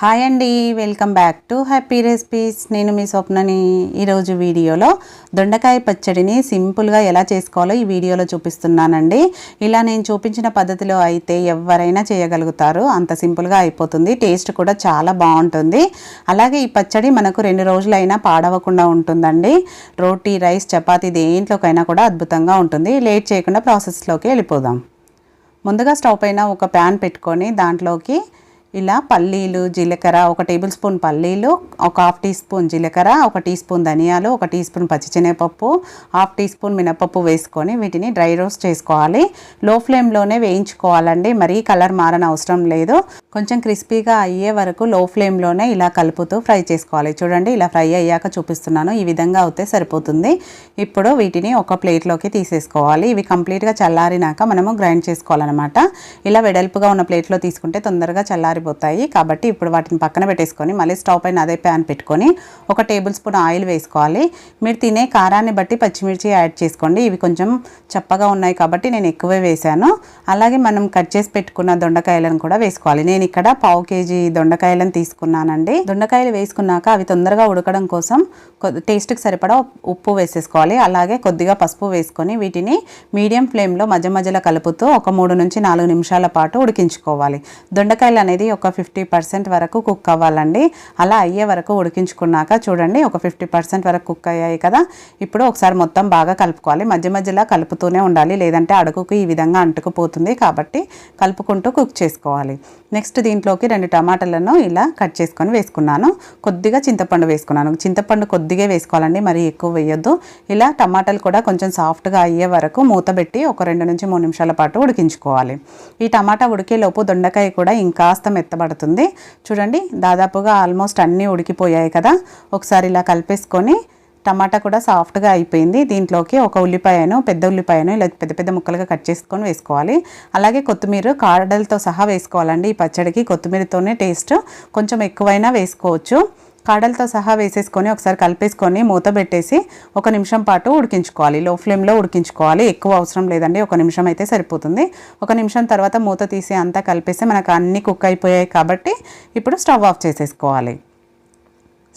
Hi అండి welcome back to happy recipes నేను మీ స్వప్నని ఈరోజు వీడియోలో దొండకాయ పచ్చడిని సింపుల్గా ఎలా చేసుకోవాలో ఈ వీడియోలో చూపిస్తున్నానండి. ఇలా నేను చూపించిన పద్ధతిలో అయితే ఎవరైనా చేయగలుగుతారు. అంత సింపుల్గా అయిపోతుంది. టేస్ట్ కూడా చాలా బాగుంటుంది. అలాగే ఈ పచ్చడి మనకు రెండు రోజులైనా పాడవకుండా ఉంటుందండి. రోటీ రైస్ చపాతీ దేంట్లోకైనా కూడా అద్భుతంగా ఉంటుంది. లేట్ చేయకుండా ప్రాసెస్లోకి వెళ్ళిపోదాం. ముందుగా స్టవ్ పైన ఒక ప్యాన్ పెట్టుకొని దాంట్లోకి ఇలా పల్లీలు జీలకర్ర ఒక టేబుల్ స్పూన్ పల్లీలు ఒక హాఫ్ టీ స్పూన్ జీలకర్ర ఒక టీ స్పూన్ ధనియాలు ఒక టీ స్పూన్ పచ్చిశనగపప్పు హాఫ్ టీ స్పూన్ మినపప్పు వేసుకొని వీటిని డ్రై రోస్ట్ చేసుకోవాలి. లో ఫ్లేమ్లోనే వేయించుకోవాలండి. మరీ కలర్ మారని అవసరం లేదు. కొంచెం క్రిస్పీగా అయ్యే వరకు లో ఫ్లేమ్లోనే ఇలా కలుపుతూ ఫ్రై చేసుకోవాలి. చూడండి ఇలా ఫ్రై అయ్యాక చూపిస్తున్నాను. ఈ విధంగా అవుతే సరిపోతుంది. ఇప్పుడు వీటిని ఒక ప్లేట్లోకి తీసేసుకోవాలి. ఇవి కంప్లీట్గా చల్లారినాక మనము గ్రైండ్ చేసుకోవాలన్నమాట. ఇలా వెడల్పుగా ఉన్న ప్లేట్లో తీసుకుంటే తొందరగా చల్లారిపోతాయి కాబట్టి ఇప్పుడు వాటిని పక్కన పెట్టేసుకొని మళ్ళీ స్టవ్ పైన అదే ప్యాన్ పెట్టుకొని ఒక టేబుల్ స్పూన్ ఆయిల్ వేసుకోవాలి. మీరు తినే కారాన్ని బట్టి పచ్చిమిర్చి యాడ్ చేసుకోండి. ఇవి కొంచెం చప్పగా ఉన్నాయి కాబట్టి నేను ఎక్కువే వేశాను. అలాగే మనం కట్ చేసి పెట్టుకున్న దొండకాయలను కూడా వేసుకోవాలి. నేను ఇక్కడ పావు కేజీ దొండకాయలను తీసుకున్నానండి. దొండకాయలు వేసుకున్నాక అవి తొందరగా ఉడకడం కోసం టేస్ట్కి సరిపడా ఉప్పు వేసేసుకోవాలి. అలాగే కొద్దిగా పసుపు వేసుకొని వీటిని మీడియం ఫ్లేమ్లో మధ్య మధ్యలో కలుపుతూ ఒక మూడు నుంచి నాలుగు నిమిషాల పాటు ఉడికించుకోవాలి. దొండకాయలు అనేది ఒక ఫిఫ్టీ పర్సెంట్ వరకు కుక్ అవ్వాలండి. అలా అయ్యే వరకు ఉడికించుకున్నాక చూడండి ఒక ఫిఫ్టీ పర్సెంట్ వరకు కుక్ అయ్యాయి కదా. ఇప్పుడు ఒకసారి మొత్తం బాగా కలుపుకోవాలి. మధ్య మధ్యలో కలుపుతూనే ఉండాలి లేదంటే అడుగుకు ఈ విధంగా అంటుకుపోతుంది కాబట్టి కలుపుకుంటూ కుక్ చేసుకోవాలి. నెక్స్ట్ దీంట్లోకి రెండు టమాటాలను ఇలా కట్ చేసుకొని వేసుకున్నాను. కొద్దిగా చింతపండు వేసుకున్నాను. చింతపండు కొద్దిగా వేసుకోవాలండి మరి ఎక్కువ వేయొద్దు. ఇలా టమాటాలు కూడా కొంచెం సాఫ్ట్గా అయ్యే వరకు మూత పెట్టి ఒక రెండు నుంచి మూడు నిమిషాల పాటు ఉడికించుకోవాలి. ఈ టమాటా ఉడికేలోపు దొండకాయ కూడా ఇంకాస్త మెత్తబడుతుంది. చూడండి దాదాపుగా ఆల్మోస్ట్ అన్నీ ఉడికిపోయాయి కదా. ఒకసారి ఇలా కలిపేసుకొని టమాటా కూడా సాఫ్ట్గా అయిపోయింది. దీంట్లోకి ఒక ఉల్లిపాయను పెద్ద ఉల్లిపాయను ఇలా పెద్ద పెద్ద ముక్కలుగా కట్ చేసుకొని వేసుకోవాలి. అలాగే కొత్తిమీర కాడలతో సహా వేసుకోవాలండి ఈ పచ్చడికి. కొత్తిమీరతోనే టేస్ట్ కొంచెం ఎక్కువైనా వేసుకోవచ్చు. కాడలతో సహా వేసేసుకొని ఒకసారి కలిపేసుకొని మూత పెట్టేసి ఒక నిమిషం పాటు ఉడికించుకోవాలి. లో ఫ్లేమ్లో ఉడికించుకోవాలి. ఎక్కువ అవసరం లేదండి. ఒక నిమిషం అయితే సరిపోతుంది. ఒక నిమిషం తర్వాత మూత తీసి అంతా కలిపేస్తే మనకు అన్నీ కుక్ అయిపోయాయి కాబట్టి ఇప్పుడు స్టవ్ ఆఫ్ చేసేసుకోవాలి.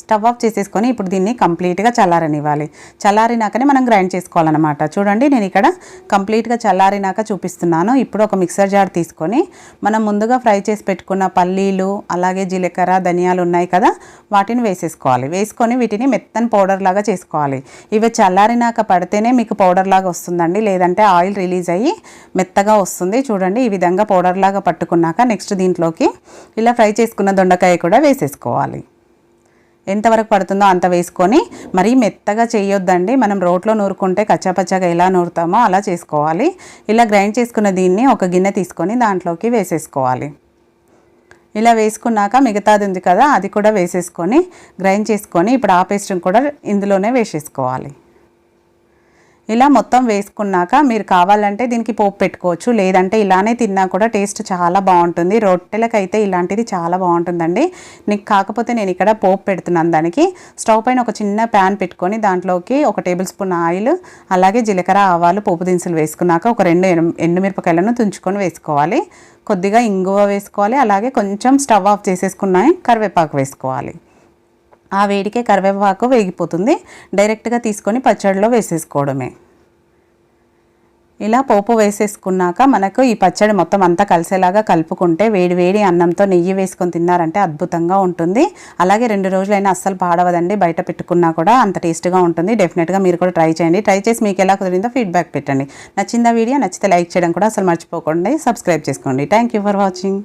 స్టవ్ ఆఫ్ చేసేసుకొని ఇప్పుడు దీన్ని కంప్లీట్గా చల్లారనివ్వాలి. చల్లారినాకనే మనం గ్రైండ్ చేసుకోవాలన్నమాట. చూడండి నేను ఇక్కడ కంప్లీట్గా చల్లారినాక చూపిస్తున్నాను. ఇప్పుడు ఒక మిక్సర్ జార్ తీసుకొని మనం ముందుగా ఫ్రై చేసి పెట్టుకున్న పల్లీలు అలాగే జీలకర్ర ధనియాలు ఉన్నాయి కదా వాటిని వేసేసుకోవాలి. వేసుకొని వీటిని మెత్తని పౌడర్ లాగా చేసుకోవాలి. ఇవి చల్లారినాక పడితేనే మీకు పౌడర్ లాగా వస్తుందండి. లేదంటే ఆయిల్ రిలీజ్ అయ్యి మెత్తగా వస్తుంది. చూడండి ఈ విధంగా పౌడర్ లాగా పట్టుకున్నాక నెక్స్ట్ దీంట్లోకి ఇలా ఫ్రై చేసుకున్న దొండకాయ కూడా వేసేసుకోవాలి. ఎంతవరకు పడుతుందో అంత వేసుకొని మరీ మెత్తగా చేయొద్దండి. మనం రోట్లో నూరుకుంటే కచ్చాపచ్చాగా ఎలా నూరుతామో అలా చేసుకోవాలి. ఇలా గ్రైండ్ చేసుకున్న దీన్ని ఒక గిన్నె తీసుకొని దాంట్లోకి వేసేసుకోవాలి. ఇలా వేసుకున్నాక మిగతాది ఉంది కదా అది కూడా వేసేసుకొని గ్రైండ్ చేసుకొని ఇప్పుడు ఆ పేస్ట్ని కూడా ఇందులోనే వేసేసుకోవాలి. ఇలా మొత్తం వేసుకున్నాక మీరు కావాలంటే దీనికి పోపు పెట్టుకోవచ్చు. లేదంటే ఇలానే తిన్నా కూడా టేస్ట్ చాలా బాగుంటుంది. రొట్టెలకైతే ఇలాంటిది చాలా బాగుంటుందండి. నీకు కాకపోతే నేను ఇక్కడ పోపు పెడుతున్నాను దానికి. స్టవ్ పైన ఒక చిన్న ప్యాన్ పెట్టుకొని దాంట్లోకి ఒక టేబుల్ స్పూన్ ఆయిల్ అలాగే జీలకర్ర ఆవాలు పోపు దినుసులు వేసుకున్నాక ఒక రెండు ఎండుమిరపకాయలను తుంచుకొని వేసుకోవాలి. కొద్దిగా ఇంగువ వేసుకోవాలి. అలాగే కొంచెం స్టవ్ ఆఫ్ చేసేసుకున్నాయి. కరివేపాకు వేసుకోవాలి. ఆ వేడికే కరివేపాకు వేగిపోతుంది. డైరెక్ట్గా తీసుకొని పచ్చడిలో వేసేసుకోవడమే. ఇలా పోపు వేసేసుకున్నాక మనకు ఈ పచ్చడి మొత్తం అంతా కలిసేలాగా కలుపుకుంటే వేడి వేడి అన్నంతో నెయ్యి వేసుకొని తిన్నారంటే అద్భుతంగా ఉంటుంది. అలాగే రెండు రోజులైనా అస్సలు పాడవదండి. బయట పెట్టుకున్నా కూడా అంత టేస్ట్గా ఉంటుంది. డెఫినెట్గా మీరు కూడా ట్రై చేయండి. ట్రై చేసి మీకు ఎలా కుదిరిందో ఫీడ్బ్యాక్ పెట్టండి. నచ్చిందా వీడియో నచ్చితే లైక్ చేయడం కూడా అసలు మర్చిపోకండి. సబ్స్క్రైబ్ చేసుకోండి. Thank you for watching.